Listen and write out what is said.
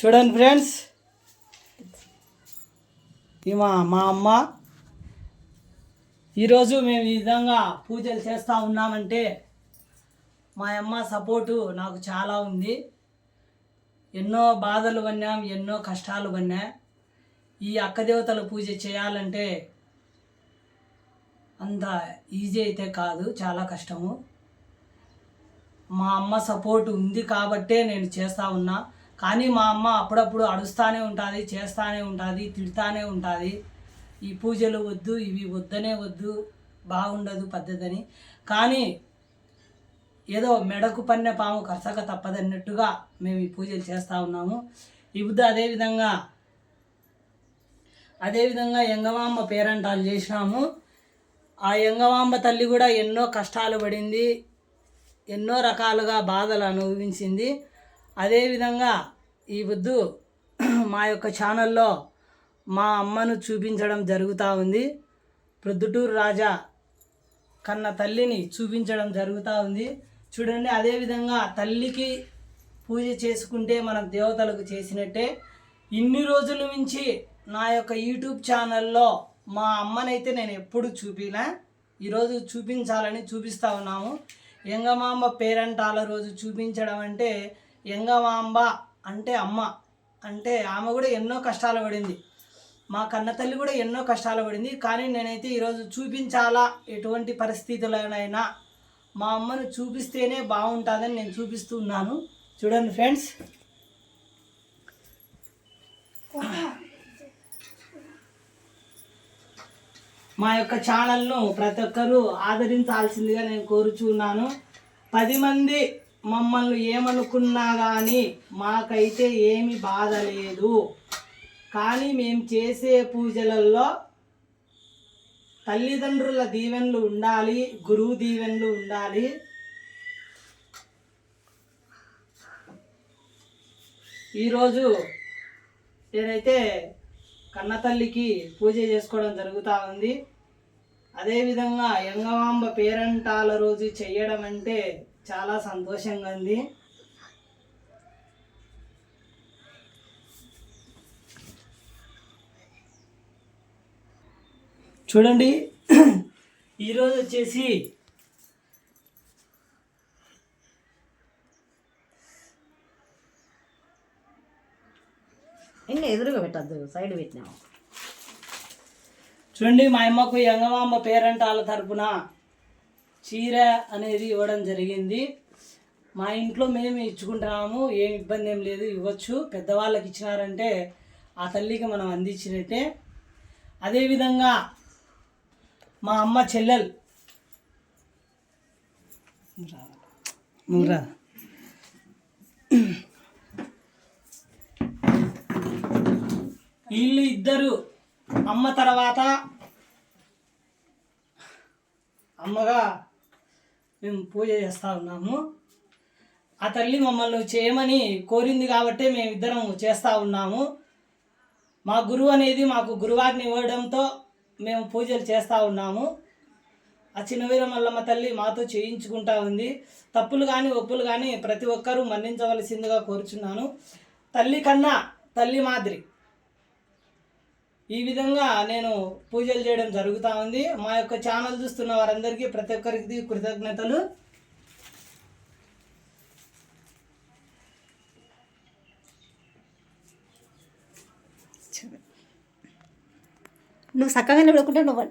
చూడండి ఫ్రెండ్స్. ఇమా మా అమ్మ. ఈరోజు మేము ఈ విధంగా పూజలు చేస్తూ ఉన్నామంటే మా అమ్మ సపోర్టు నాకు చాలా ఉంది. ఎన్నో బాధలు పడినాం ఎన్నో కష్టాలు పన్నా. ఈ అక్క దేవతల పూజ చేయాలంటే అంత ఈజీ అయితే కాదు చాలా కష్టము. మా అమ్మ సపోర్ట్ ఉంది కాబట్టే నేను చేస్తూ ఉన్నా. కానీ మా అమ్మ అప్పుడప్పుడు అడుస్తానే ఉంటుంది చేస్తానే ఉంటుంది తిడతానే ఉంటుంది. ఈ పూజలు వద్దు ఇవి వద్దనే వద్దు బాగుండదు పద్ధతి కానీ ఏదో మెడకు పన్నె పాము కరసక తప్పదన్నట్టుగా మేము ఈ పూజలు చేస్తూ ఉన్నాము. ఇప్పుడు అదేవిధంగా అదేవిధంగా ఎంగవాంబ పేరంటాలు చేసినాము. ఆ ఎంగవాంబ తల్లి కూడా ఎన్నో కష్టాలు పడింది ఎన్నో రకాలుగా బాధలు అనుభవించింది. అదేవిధంగా ఈ వద్దు మా యొక్క ఛానల్లో మా అమ్మను చూపించడం జరుగుతూ ఉంది. ప్రొద్దుటూరు రాజా కన్న తల్లిని చూపించడం జరుగుతూ ఉంది. చూడండి అదేవిధంగా తల్లికి పూజ చేసుకుంటే మనం దేవతలకు చేసినట్టే. ఇన్ని రోజుల నుంచి నా యొక్క యూట్యూబ్ ఛానల్లో మా అమ్మనైతే నేను ఎప్పుడు చూపినా ఈరోజు చూపించాలని చూపిస్తా ఉన్నాము. ఎంగమాంబ పేరంటాల రోజు చూపించడం అంటే ఎంగమాంబ అంటే అమ్మ. అంటే ఆమె కూడా ఎన్నో కష్టాలు పడింది. మా కన్న తల్లి కూడా ఎన్నో కష్టాలు పడింది. కానీ నేనైతే ఈరోజు చూపించాలా? ఎటువంటి పరిస్థితులనైనా మా అమ్మను చూపిస్తేనే బాగుంటుందని నేను చూపిస్తున్నాను చూడండి ఫ్రెండ్స్. మా యొక్క ఛానల్ను ప్రతి ఒక్కరూ ఆదరించాల్సిందిగా నేను కోరుచున్నాను పది మంది మమ్మల్ని ఏమనుకున్నా కానీ మాకైతే ఏమి బాధ లేదు. కానీ మేము చేసే పూజలలో తల్లిదండ్రుల దీవెనలు ఉండాలి గురువు దీవెనలు ఉండాలి. ఈరోజు నేనైతే కన్నతల్లికి పూజ చేసుకోవడం జరుగుతూ ఉంది. అదేవిధంగా యంగవాంబ పేరంటాల రోజు చెయ్యడం అంటే చాలా సంతోషంగా ఉంది. చూడండి ఈరోజు వచ్చేసి ఇంకా ఎదురుగా పెట్టద్దు సైడ్ పెట్టినావు చూడండి మా అమ్మకు ఎంగమాంబ పేరంటాల తరపున. చీర అనేది ఇవ్వడం జరిగింది. మా ఇంట్లో మేము ఇచ్చుకుంటున్నాము ఏం ఇబ్బంది ఏం లేదు ఇవ్వచ్చు. పెద్దవాళ్ళకి ఇచ్చినారంటే ఆ తల్లికి మనం అందించినట్టే. అదేవిధంగా మా అమ్మ చెల్లెలు నువ్వురా వీళ్ళు ఇద్దరు అమ్మ తర్వాత అమ్మగా మేము పూజ చేస్తూ ఉన్నాము. ఆ తల్లి మమ్మల్ని చేయమని కోరింది కాబట్టే మేమిద్దరం చేస్తూ ఉన్నాము. మా గురువు అనేది మాకు గురువారిని ఇవ్వడంతో మేము పూజలు చేస్తూ ఉన్నాము. ఆ చిన్నవీరమల్లమ్మ తల్లి మాతో చేయించుకుంటా ఉంది. తప్పులు కానీ ఒప్పులు కానీ ప్రతి ఒక్కరూ మన్నించవలసిందిగా కోరుచున్నాను. తల్లి కన్నా తల్లి మాదిరి ఈ విధంగా నేను పూజలు చేయడం జరుగుతూ ఉంది. మా యొక్క ఛానల్ చూస్తున్న వారందరికీ ప్రతి ఒక్కరికి కృతజ్ఞతలు. నువ్వు చక్కగానే పెడుకుంటే నువ్వు.